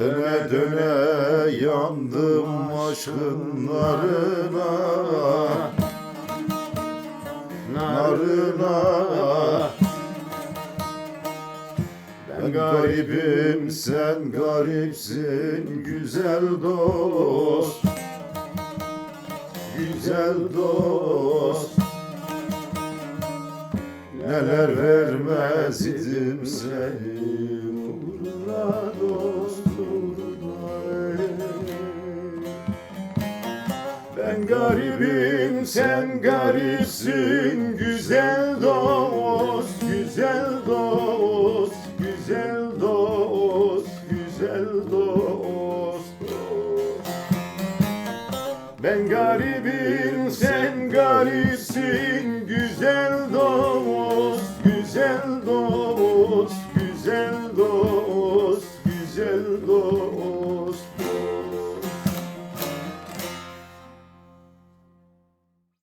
Döne döne yandım aşkın narına. Ben garibim sen garipsin güzel dost. Güzel dost. Neler vermez idim senin Ben garibim sen garipsin güzel dost güzel dost güzel dost güzel dost. Ben garibim sen garipsin güzel dost güzel dost